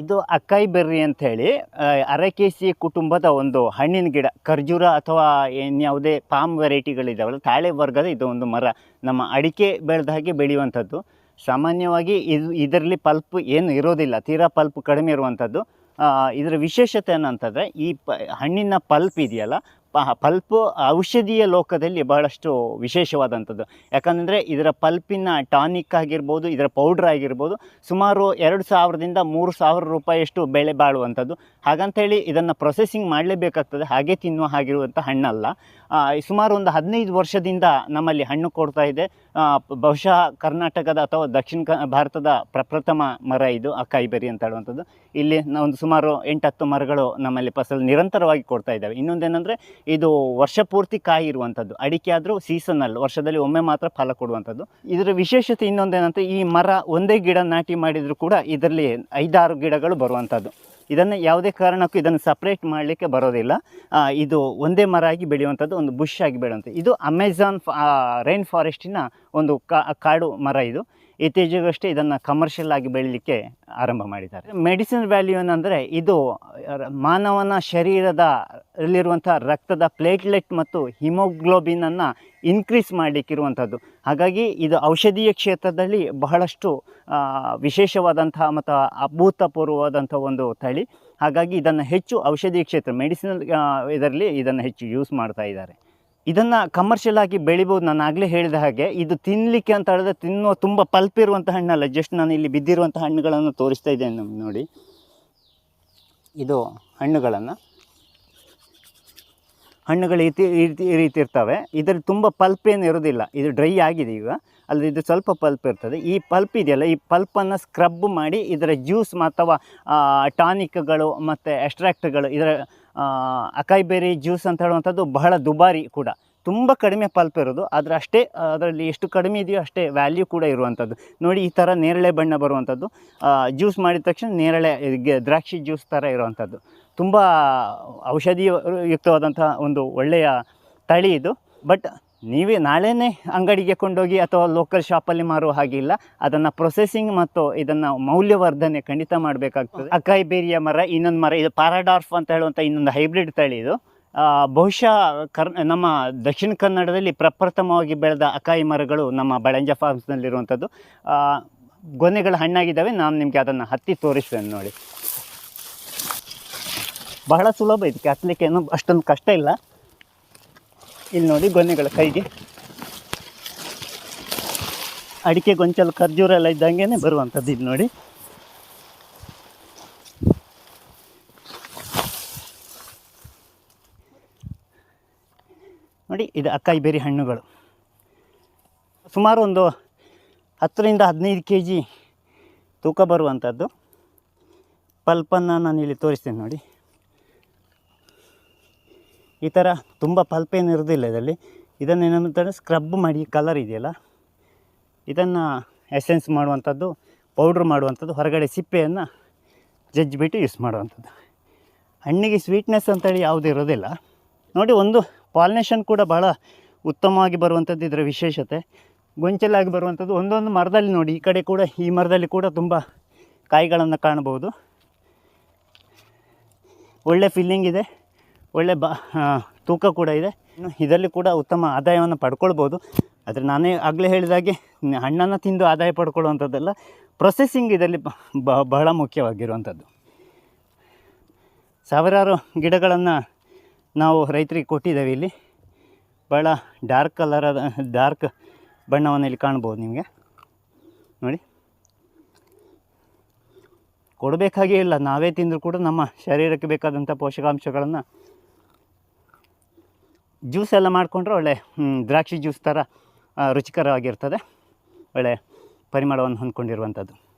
ಇದು ಅಕ್ಕೈ ಬೆರ್ರಿ ಅಂತ ಹೇಳಿ ಅರಕೇಸಿ ಕುಟುಂಬದ ಒಂದು ಹಣ್ಣಿನ ಗಿಡ, ಖರ್ಜೂರ ಅಥವಾ ಇನ್ಯಾವುದೇ ಪಾಮ್ ವೆರೈಟಿಗಳಿದಾವಲ್ಲ, ತಾಳೆ ವರ್ಗದ ಇದು ಒಂದು ಮರ, ನಮ್ಮ ಅಡಿಕೆ ಬೆಳೆದ ಹಾಗೆ ಬೆಳೆಯುವಂಥದ್ದು. ಸಾಮಾನ್ಯವಾಗಿ ಇದು, ಇದರಲ್ಲಿ ಪಲ್ಪ್ ಏನು ಇರೋದಿಲ್ಲ, ತೀರಾ ಪಲ್ಪ್ ಕಡಿಮೆ ಇರುವಂಥದ್ದು. ಇದರ ವಿಶೇಷತೆ ಏನಂತಂದರೆ, ಈ ಪ, ಹಣ್ಣಿನ ಪಲ್ಪ್ ಇದೆಯಲ್ಲ ಪಲ್ಪು ಔಷಧೀಯ ಲೋಕದಲ್ಲಿ ಬಹಳಷ್ಟು ವಿಶೇಷವಾದಂಥದ್ದು. ಯಾಕಂದರೆ ಇದರ ಪಲ್ಪಿನ ಟಾನಿಕ್ ಆಗಿರ್ಬೋದು, ಇದರ ಪೌಡ್ರ್ ಆಗಿರ್ಬೋದು, ಸುಮಾರು ಎರಡು ಸಾವಿರದಿಂದ ಮೂರು ಸಾವಿರ ರೂಪಾಯಿಯಷ್ಟು ಬೆಲೆ ಬಾಳುವಂಥದ್ದು. ಹಾಗಂತೇಳಿ ಇದನ್ನು ಪ್ರೊಸೆಸಿಂಗ್ ಮಾಡಲೇಬೇಕಾಗ್ತದೆ. ಹಾಗೆ ತಿನ್ನುವ ಹಾಗಿರುವಂಥ ಹಣ್ಣಲ್ಲ. ಸುಮಾರು ಒಂದು ಹದಿನೈದು ವರ್ಷದಿಂದ ನಮ್ಮಲ್ಲಿ ಹಣ್ಣು ಕೊಡ್ತಾ ಇದೆ. ಬಹುಶಃ ಕರ್ನಾಟಕದ ಅಥವಾ ದಕ್ಷಿಣ ಭಾರತದ ಪ್ರಪ್ರಥಮ ಮರ ಇದು, ಆ ಬೆರಿ ಅಂತ ಹೇಳುವಂಥದ್ದು. ಇಲ್ಲಿ ಒಂದು ಸುಮಾರು ಎಂಟತ್ತು ಮರಗಳು ನಮ್ಮಲ್ಲಿ ಫಸಲು ನಿರಂತರವಾಗಿ ಕೊಡ್ತಾ ಇದ್ದಾವೆ. ಇನ್ನೊಂದೇನೆಂದರೆ, ಇದು ವರ್ಷ ಪೂರ್ತಿ ಕಾಯಿ ಇರುವಂಥದ್ದು. ಅಡಿಕೆ ಆದರೂ ಸೀಸನಲ್ ವರ್ಷದಲ್ಲಿ ಒಮ್ಮೆ ಮಾತ್ರ ಫಲ ಕೊಡುವಂಥದ್ದು. ಇದರ ವಿಶೇಷತೆ ಇನ್ನೊಂದೇನಂತ ಈ ಮರ ಒಂದೇ ಗಿಡ ನಾಟಿ ಮಾಡಿದರೂ ಕೂಡ ಇದರಲ್ಲಿ ಐದಾರು ಗಿಡಗಳು ಬರುವಂಥದ್ದು. ಇದನ್ನು ಯಾವುದೇ ಕಾರಣಕ್ಕೂ ಇದನ್ನು ಸಪ್ರೇಟ್ ಮಾಡಲಿಕ್ಕೆ ಬರೋದಿಲ್ಲ. ಇದು ಒಂದೇ ಮರ ಆಗಿ ಬೆಳೆಯುವಂಥದ್ದು ಒಂದು ಬುಷ್ ಆಗಿ ಬೆಳೆಯುವಂಥದ್ದು. ಇದು ಅಮೆಝಾನ್ ರೈನ್ ಫಾರೆಸ್ಟಿನ ಒಂದು ಕಾಡು ಮರ ಇದು. ಇತ್ತೀಚೆಗಷ್ಟೇ ಇದನ್ನು ಕಮರ್ಷಿಯಲ್ ಆಗಿ ಬೆಳೀಲಿಕ್ಕೆ ಆರಂಭ ಮಾಡಿದ್ದಾರೆ. ಮೆಡಿಸಿನ್ ವ್ಯಾಲ್ಯೂ ಏನಂದರೆ ಇದು ಮಾನವನ ಶರೀರದ ಅಲ್ಲಿರುವಂಥ ರಕ್ತದ ಪ್ಲೇಟ್ಲೆಟ್ ಮತ್ತು ಹಿಮೋಗ್ಲೋಬಿನನ್ನು ಇನ್ಕ್ರೀಸ್ ಮಾಡಲಿಕ್ಕಿರುವಂಥದ್ದು. ಹಾಗಾಗಿ ಇದು ಔಷಧೀಯ ಕ್ಷೇತ್ರದಲ್ಲಿ ಬಹಳಷ್ಟು ವಿಶೇಷವಾದಂಥ ಮತ್ತು ಅಭೂತಪೂರ್ವವಾದಂಥ ಒಂದು ತಳಿ. ಹಾಗಾಗಿ ಇದನ್ನು ಹೆಚ್ಚು ಔಷಧೀಯ ಕ್ಷೇತ್ರ ಮೆಡಿಸಿನಲ್ ಇದರಲ್ಲಿ ಇದನ್ನು ಹೆಚ್ಚು ಯೂಸ್ ಮಾಡ್ತಾ ಇದ್ದಾರೆ. ಇದನ್ನು ಕಮರ್ಷಿಯಲ್ ಆಗಿ ಬೆಳಿಬೋದು. ನಾನು ಆಗಲೇ ಹೇಳಿದ ಹಾಗೆ, ಇದು ತಿನ್ನಲಿಕ್ಕೆ ಅಂತ ಹೇಳಿದ್ರೆ ತಿನ್ನುವ ತುಂಬ ಪಲ್ಪ್ ಇರುವಂಥ ಹಣ್ಣಲ್ಲ ಜಸ್ಟ್ ನಾನು ಇಲ್ಲಿ ಬಿದ್ದಿರುವಂಥ ಹಣ್ಣುಗಳನ್ನು ತೋರಿಸ್ತಾ ಇದ್ದೇನೆ ನಮ್ಗೆ ನೋಡಿ. ಇದು ಹಣ್ಣುಗಳನ್ನು. ಹಣ್ಣುಗಳು ಈ ರೀತಿ ಈ ರೀತಿ ಇರ್ತವೆ. ಇದರಲ್ಲಿ ತುಂಬ ಪಲ್ಪ್ ಏನು ಇರೋದಿಲ್ಲ. ಇದು ಡ್ರೈ ಆಗಿದೆ ಈಗ. ಅಲ್ಲಿ ಇದು ಸ್ವಲ್ಪ ಪಲ್ಪ್ ಇರ್ತದೆ. ಈ ಪಲ್ಪ್ ಇದೆಯಲ್ಲ, ಈ ಪಲ್ಪನ್ನು ಸ್ಕ್ರಬ್ ಮಾಡಿ, ಇದರ ಜ್ಯೂಸ್ ಅಥವಾ ಟಾನಿಕ್ಗಳು ಮತ್ತು ಎಕ್ಸ್ಟ್ರಾಕ್ಟ್ಗಳು ಇದರ ಅಕಾಯಿ ಬೆರಿ ಜ್ಯೂಸ್ ಅಂತ ಹೇಳುವಂಥದ್ದು ಬಹಳ ದುಬಾರಿ ಕೂಡ. ತುಂಬ ಕಡಿಮೆ ಪಲ್ಪ್ ಇರೋದು, ಆದರೆ ಅಷ್ಟೇ, ಅದರಲ್ಲಿ ಎಷ್ಟು ಕಡಿಮೆ ಇದೆಯೋ ಅಷ್ಟೇ ವ್ಯಾಲ್ಯೂ ಕೂಡ ಇರುವಂಥದ್ದು. ನೋಡಿ, ಈ ಥರ ನೇರಳೆ ಬಣ್ಣ ಬರುವಂಥದ್ದು. ಜ್ಯೂಸ್ ಮಾಡಿದ ತಕ್ಷಣ ನೇರಳೆ ದ್ರಾಕ್ಷಿ ಜ್ಯೂಸ್ ಥರ ಇರುವಂಥದ್ದು. ತುಂಬ ಔಷಧಿಯುಕ್ತವಾದಂಥ ಒಂದು ಒಳ್ಳೆಯ ತಳಿ ಇದು. ಬಟ್ ನೀವೇ ನಾಳೆನೇ ಅಂಗಡಿಗೆ ಕೊಂಡೋಗಿ ಅಥವಾ ಲೋಕಲ್ ಶಾಪಲ್ಲಿ ಮಾರುವ ಹಾಗಿಲ್ಲ ಅದನ್ನು ಪ್ರೊಸೆಸಿಂಗ್ ಮತ್ತು ಇದನ್ನು ಮೌಲ್ಯವರ್ಧನೆ ಖಂಡಿತ ಮಾಡಬೇಕಾಗ್ತದೆ. ಅಕಾಯಿ ಬೇರಿಯ ಮರ ಇನ್ನೊಂದು ಮರ ಇದು ಪ್ಯಾರಾಡಾರ್ಫ್ ಅಂತ ಹೇಳುವಂಥ ಇನ್ನೊಂದು ಹೈಬ್ರಿಡ್ ತಳಿ ಇದು. ಬಹುಶಃ ಕರ್ ನಮ್ಮ ದಕ್ಷಿಣ ಕನ್ನಡದಲ್ಲಿ ಪ್ರಪ್ರಥಮವಾಗಿ ಬೆಳೆದ ಅಕಾಯಿ ಮರಗಳು ನಮ್ಮ ಬಳಂಜ ಫಾರ್ಮ್ಸ್ನಲ್ಲಿರುವಂಥದ್ದು ಗೊನೆಗಳು ಹಣ್ಣಾಗಿದ್ದಾವೆ. ನಾನು ನಿಮಗೆ ಅದನ್ನು ಹತ್ತಿ ತೋರಿಸ್ತೇನೆ ನೋಡಿ. ಬಹಳ ಸುಲಭ ಇದಕ್ಕೆ ಹತ್ತಲಿಕ್ಕೆ ಏನು ಅಷ್ಟೊಂದು ಕಷ್ಟ ಇಲ್ಲ. ಇಲ್ಲಿ ನೋಡಿ ಗೊನೆಗಳ ಕೈಗೆ. ಅಡಿಕೆ ಗೊಂಚಲು ಖರ್ಜೂರ ಎಲ್ಲ ಇದ್ದಂಗೆ ಬರುವಂಥದ್ದು ಇಲ್ಲಿ ನೋಡಿ. ನೋಡಿ, ಇದು ಅಕ್ಕಾಯಿ ಬೇರಿ ಹಣ್ಣುಗಳು. ಸುಮಾರು ಒಂದು ಹತ್ತರಿಂದ ಹದಿನೈದು ಕೆ ಜಿ ತೂಕ ಬರುವಂಥದ್ದು. ಪಲ್ಪನ್ನು ನಾನು ಇಲ್ಲಿ ತೋರಿಸ್ತೇನೆ ನೋಡಿ. ಈ ಥರ ತುಂಬ ಪಲ್ಪ್ ಏನು ಇರೋದಿಲ್ಲ ಇದರಲ್ಲಿ. ಇದನ್ನು ಏನಂತಾರೆ ಸ್ಕ್ರಬ್ ಮಾಡಿ ಕಲರ್ ಇದೆಯಲ್ಲ? ಇದನ್ನು ಎಸೆನ್ಸ್ ಮಾಡುವಂಥದ್ದು ಪೌಡ್ರ್ ಮಾಡುವಂಥದ್ದು, ಹೊರಗಡೆ ಸಿಪ್ಪೆಯನ್ನು ಜಜ್ಜಿಬಿಟ್ಟು ಯೂಸ್ ಮಾಡುವಂಥದ್ದು. ಹಣ್ಣಿಗೆ ಸ್ವೀಟ್ನೆಸ್ ಅಂತೇಳಿ ಯಾವುದೂ ಇರೋದಿಲ್ಲ. ನೋಡಿ ಒಂದು ಪಾಲಿನೇಷನ್ ಕೂಡ ಭಾಳ ಉತ್ತಮವಾಗಿ ಬರುವಂಥದ್ದು ಇದರ ವಿಶೇಷತೆ. ಗೊಂಚಲಾಗಿ ಬರುವಂಥದ್ದು ಒಂದೊಂದು ಮರದಲ್ಲಿ ನೋಡಿ, ಈ ಕಡೆ ಕೂಡ, ಈ ಮರದಲ್ಲಿ ಕೂಡ ತುಂಬ ಕಾಯಿಗಳನ್ನು ಕಾಣಬಹುದು. ಒಳ್ಳೆ ಫೀಲಿಂಗ್ ಇದೆ. ಒಳ್ಳೆ ಬ ತೂಕ ಕೂಡ ಇದೆ. ಇನ್ನು ಇದರಲ್ಲಿ ಕೂಡ ಉತ್ತಮ ಆದಾಯವನ್ನು ಪಡ್ಕೊಳ್ಬೋದು. ಆದರೆ ನಾನೇ ಆಗಲೇ ಹೇಳಿದಾಗೆ, ಹಣ್ಣನ್ನು ತಿಂದು ಆದಾಯ ಪಡ್ಕೊಳ್ಳುವಂಥದ್ದೆಲ್ಲ ಪ್ರೊಸೆಸಿಂಗ್ ಇದರಲ್ಲಿ ಬಹಳ ಮುಖ್ಯವಾಗಿರುವಂಥದ್ದು. ಸಾವಿರಾರು ಗಿಡಗಳನ್ನು ನಾವು ರೈತರಿಗೆ ಕೊಟ್ಟಿದ್ದೇವೆ ಇಲ್ಲಿ. ಭಾಳ ಡಾರ್ಕ್ ಕಲರ್ ಡಾರ್ಕ್ ಬಣ್ಣವನ್ನು ಇಲ್ಲಿ ಕಾಣ್ಬೋದು ನಿಮಗೆ. ನೋಡಿ. ಕೊಡಬೇಕಾಗೇ ಇಲ್ಲ, ನಾವೇ ತಿಂದರೂ ಕೂಡ ನಮ್ಮ ಶರೀರಕ್ಕೆ ಬೇಕಾದಂಥ ಪೋಷಕಾಂಶಗಳನ್ನು ಜ್ಯೂಸ್ ಎಲ್ಲ ಮಾಡಿಕೊಂಡ್ರೆ ಒಳ್ಳೆ ದ್ರಾಕ್ಷಿ ಜ್ಯೂಸ್ ಥರ ರುಚಿಕರವಾಗಿರ್ತದೆ. ಒಳ್ಳೆ ಪರಿಮಳವನ್ನು ಹೊಂದ್ಕೊಂಡಿರುವಂಥದ್ದು.